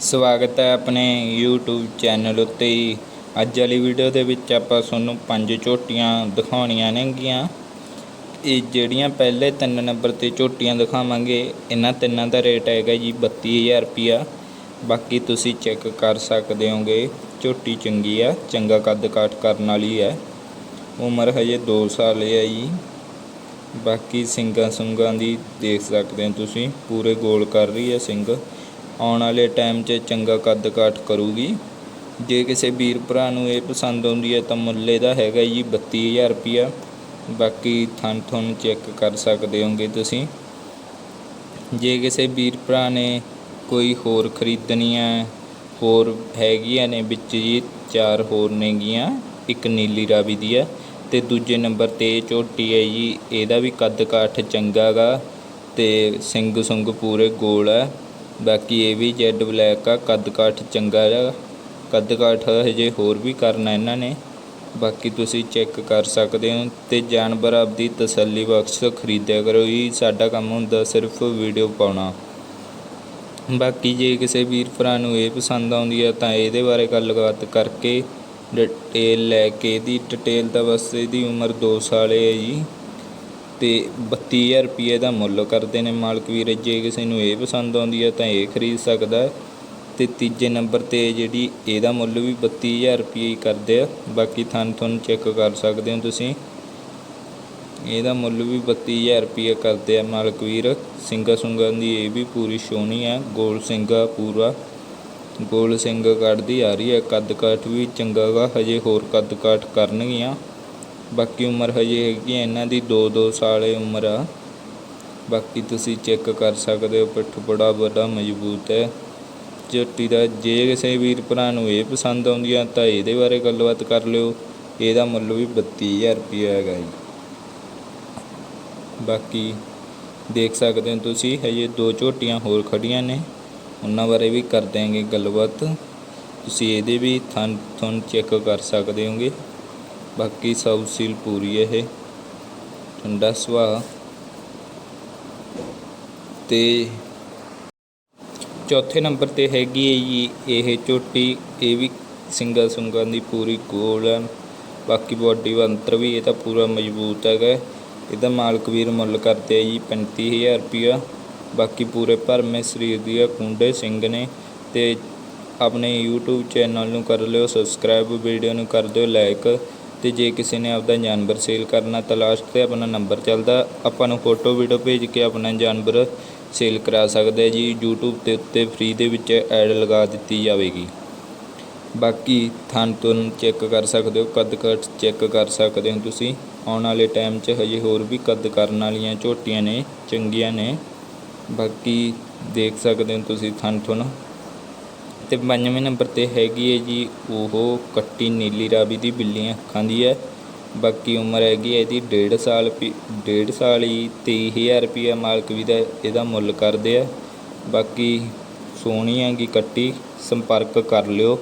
ਸਵਾਗਤ ਹੈ ਆਪਣੇ YouTube ਚੈਨਲ ਉੱਤੇ ਹੀ। ਅੱਜ ਵਾਲੀ ਵੀਡੀਓ ਦੇ ਵਿੱਚ ਆਪਾਂ ਤੁਹਾਨੂੰ ਪੰਜ ਝੋਟੀਆਂ ਦਿਖਾਉਣੀਆਂ ਨੇਗੀਆਂ। ਇਹ ਜਿਹੜੀਆਂ ਪਹਿਲੇ ਤਿੰਨ ਨੰਬਰ ਤੇ ਝੋਟੀਆਂ ਦਿਖਾਵਾਂਗੇ, ਇਹਨਾਂ ਤਿੰਨਾਂ ਦਾ ਰੇਟ ਹੈਗਾ ਜੀ 32000 ਰੁਪਿਆ ਬਾਕੀ ਤੁਸੀਂ ਚੈੱਕ ਕਰ ਸਕਦੇ ਹੋਗੇ, ਝੋਟੀ ਚੰਗੀ ਆ, ਚੰਗਾ ਕੱਦ ਕਾਠ ਕਰਨ ਵਾਲੀ ਹੈ। ਉਮਰ ਹਜੇ 2 ਸਾਲ ਹੈ ਜੀ। ਬਾਕੀ ਸਿੰਗਾਂ ਸੁੰਗਾਂ ਦੀ ਦੇਖ ਸਕਦੇ ਹੋ ਤੁਸੀਂ, ਪੂਰੇ ਗੋਲ ਕਰ ਰਹੀ ਹੈ ਸਿੰਘ। ਆਉਣ ਵਾਲੇ ਟਾਈਮ 'ਚ ਚੰਗਾ ਕੱਦ ਕਾਠ ਕਰੂਗੀ। ਜੇ ਕਿਸੇ ਵੀਰ ਭਰਾ ਨੂੰ ਇਹ ਪਸੰਦ ਆਉਂਦੀ ਹੈ ਤਾਂ ਮੁੱਲ ਇਹਦਾ ਹੈਗਾ ਜੀ 32000 ਰੁਪਿਆ ਬਾਕੀ ਥਣ ਥਣ ਚੈੱਕ ਕਰ ਸਕਦੇ ਹੋਗੇ ਤੁਸੀਂ। ਜੇ ਕਿਸੇ ਵੀਰ ਭਰਾ ਨੇ ਕੋਈ ਹੋਰ ਖਰੀਦਣੀ ਹੈ, ਹੋਰ ਹੈਗੀਆਂ ਨੇ ਵਿੱਚ ਜੀ ਚਾਰ ਹੋਰ ਨੇਗੀਆਂ, ਇੱਕ ਨੀਲੀ ਰਾਵੀ ਦੀ ਹੈ ਤੇ ਦੂਜੇ ਨੰਬਰ ਤੇ ਝੋਟੀ ਹੈ ਜੀ, ਇਹਦਾ ਵੀ ਕੱਦ ਕਾਠ ਚੰਗਾ ਗਾ ਤੇ ਸਿੰਘ ਸੁੰਗ ਪੂਰੇ ਗੋਲ ਹੈ। ਬਾਕੀ ਇਹ ਵੀ ਜੈਡ ਬਲੈਕ ਆ, ਕੱਦ ਕਾਠ ਚੰਗਾ ਆ, ਕੱਦ ਕਾਠ ਹਜੇ ਹੋਰ ਵੀ ਕਰਨਾ ਇਹਨਾਂ ਨੇ। ਬਾਕੀ ਤੁਸੀਂ ਚੈੱਕ ਕਰ ਸਕਦੇ ਹੋ ਤੇ ਜਾਨਵਰ ਆਪਦੀ ਤਸੱਲੀ ਬਖਸ਼ ਖਰੀਦਿਆ ਕਰੋ ਜੀ ਸਾਡਾ ਕੰਮ ਹੁੰਦਾ ਸਿਰਫ ਵੀਡੀਓ ਪਾਉਣਾ। ਬਾਕੀ ਜੇ ਕਿਸੇ ਵੀਰ ਭਰਾ ਨੂੰ ਇਹ ਪਸੰਦ ਆਉਂਦੀ ਆ ਤਾਂ ਇਹਦੇ ਬਾਰੇ ਗੱਲਬਾਤ ਕਰਕੇ ਡਿਟੇਲ ਲੈ ਕੇ ਇਹਦੀ ਡਿਟੇਲ ਤਾਂ ਬਸ ਇਹਦੀ ਉਮਰ 2 ਸਾਲ ਹੈ ਜੀ। ਅਤੇ ਬੱਤੀ ਹਜ਼ਾਰ ਰੁਪਈਏ ਦਾ ਮੁੱਲ ਕਰਦੇ ਨੇ ਮਾਲਕ ਵੀਰ। ਜੇ ਕਿਸੇ ਨੂੰ ਇਹ ਪਸੰਦ ਆਉਂਦੀ ਹੈ ਤਾਂ ਇਹ ਖਰੀਦ ਸਕਦਾ ਅਤੇ ਤੀਜੇ ਨੰਬਰ ਤੇ ਜਿਹੜੀ ਇਹਦਾ ਮੁੱਲ ਵੀ 32000 ਰੁਪਏ ਹੀ ਕਰਦੇ ਆ। ਬਾਕੀ ਥਣ ਤੁਹਾਨੂੰ ਚੈੱਕ ਕਰ ਸਕਦੇ ਹੋ ਤੁਸੀਂ। ਇਹਦਾ ਮੁੱਲ ਵੀ 32000 ਰੁਪਏ ਕਰਦੇ ਆ ਮਾਲਕ ਵੀਰ। ਸਿੰਘਾ ਸੁੰਗਾਂ ਦੀ ਇਹ ਵੀ ਪੂਰੀ ਸੋਹਣੀ ਹੈ ਗੋਲ ਸਿੰਘਾ ਪੂਰਾ। ਗੋਲ ਸਿੰਘ ਕੱਢਦੀ ਆ ਰਹੀ ਹੈ। ਕੱਦ ਕਾਠ ਵੀ ਚੰਗਾ ਗਾ। ਹਜੇ ਹੋਰ ਕੱਦ ਕਾਠ ਕਰਨਗੀਆਂ। ਬਾਕੀ ਉਮਰ ਹਜੇ ਹੈਗੀ ਆ, ਇਹਨਾਂ ਦੀ 2-2 ਸਾਲ ਉਮਰ ਆ। ਬਾਕੀ ਤੁਸੀਂ ਚੈੱਕ ਕਰ ਸਕਦੇ ਹੋ, ਪਿੱਠ ਬੜਾ ਵੱਡਾ ਮਜ਼ਬੂਤ ਹੈ। ਝੋਟੀ ਦਾ ਜੇ ਕਿਸੇ ਵੀਰ ਭਰਾ ਨੂੰ ਇਹ ਪਸੰਦ ਆਉਂਦੀ ਆ, ਤਾਂ ਇਹਦੇ ਬਾਰੇ ਗੱਲਬਾਤ ਕਰ ਲਿਓ। ਇਹਦਾ ਮੁੱਲ ਵੀ 32000 ਰੁਪਏ ਹੈਗਾ ਜੀ। ਬਾਕੀ ਦੇਖ ਸਕਦੇ ਹੋ ਤੁਸੀਂ, ਹਜੇ ਦੋ ਝੋਟੀਆਂ ਹੋਰ ਖੜੀਆਂ ਨੇ। ਉਹਨਾਂ ਬਾਰੇ ਵੀ ਕਰ ਦਿਆਂਗੇ ਗੱਲਬਾਤ। ਤੁਸੀਂ ਇਹਦੇ ਵੀ ਥਣ ਥਣ ਚੈੱਕ ਕਰ ਸਕਦੇ ਹੋਗੇ। ਬਾਕੀ ਸਬ ਸੀਲ ਪੂਰੀ ਹੈ ਇਹ। ਠੰਡਾ ਸੁਭਾਅ ਤੇ ਚੌਥੇ ਨੰਬਰ ਤੇ ਹੈਗੀ ਹੈ ਜੀ ਇਹ ਝੋਟੀ। ਇਹ ਵੀ ਸਿੰਗਲ ਸੁੰਗਾਂ ਦੀ ਪੂਰੀ ਗੋਲ ਹੈ ਬਾਕੀ ਬਾਡੀ ਬੰਤਰ ਵੀ ਇਹਦਾ ਪੂਰਾ ਮਜ਼ਬੂਤ ਹੈਗਾ। ਇਹਦਾ ਮਾਲਕ ਵੀਰ ਮੁੱਲ ਕਰਦੇ ਆ ਜੀ 35000 ਰੁਪਿਆ ਬਾਕੀ ਪੂਰੇ ਭਰਮੇ ਸਰੀਰ ਦੀ ਕੁੰਡੇ ਸਿੰਘ ਨੇ। ਤੇ ਆਪਣੇ YouTube ਚੈਨਲ ਨੂੰ ਕਰ ਲਿਓ ਸਬਸਕ੍ਰਾਈਬ ਵੀਡੀਓ ਨੂੰ ਕਰ ਦਿਓ ਲਾਈਕ ਤੇ ਜੇ ਕਿਸੇ ਨੇ ਆਪਦਾ ਜਾਨਵਰ ਸੇਲ ਕਰਨਾ ਤਾਂ ਲਾਸਟ ਤੇ ਆਪਣਾ ਨੰਬਰ ਚੱਲਦਾ, ਆਪਾਂ ਨੂੰ ਫੋਟੋ ਵੀਡੀਓ ਭੇਜ ਕੇ ਆਪਣਾ ਜਾਨਵਰ ਸੇਲ ਕਰਾ ਸਕਦੇ ਜੀ। YouTube ਦੇ ਉੱਤੇ ਫ੍ਰੀ ਦੇ ਵਿੱਚ ਐਡ ਲਗਾ ਦਿੱਤੀ ਜਾਵੇਗੀ। ਬਾਕੀ ਥਣ ਤੁਨ ਚੈੱਕ ਕਰ ਸਕਦੇ ਹੋ, ਕੱਦ ਕੱਟ ਚੈੱਕ ਕਰ ਸਕਦੇ ਹੋ ਤੁਸੀਂ। ਆਉਣ ਵਾਲੇ ਟਾਈਮ 'ਚ ਹਜੇ ਹੋਰ ਵੀ ਕੱਦ ਕਰਨ ਵਾਲੀਆਂ ਝੋਟੀਆਂ ਨੇ, ਚੰਗੀਆਂ ਨੇ। ਬਾਕੀ ਦੇਖ ਸਕਦੇ ਹੋ ਤੁਸੀਂ ਥਣ ਥੁਣ ਅਤੇ ਪੰਜਵੇਂ ਨੰਬਰ ਤੇ ਹੈਗੀ ਹੈ ਜੀ ਉਹ ਕੱਟੀ ਨੀਲੀ ਰਾਵੀ ਦੀ ਬਿੱਲੀਆਂ ਅੱਖਾਂ ਦੀ ਹੈ। ਬਾਕੀ ਉਮਰ ਹੈਗੀ ਹੈ ਇਹਦੀ ਡੇਢ ਸਾਲ ਪੀ 1.5 ਸਾਲ ਹੀ 23000 ਰੁਪਏ ਮਾਲਕ ਵੀ ਦਾ ਇਹਦਾ ਮੁੱਲ ਕਰਦੇ ਆ। ਬਾਕੀ ਸੋਹਣੀ ਹੈਗੀ ਕੱਟੀ, ਸੰਪਰਕ ਕਰ ਲਿਓ।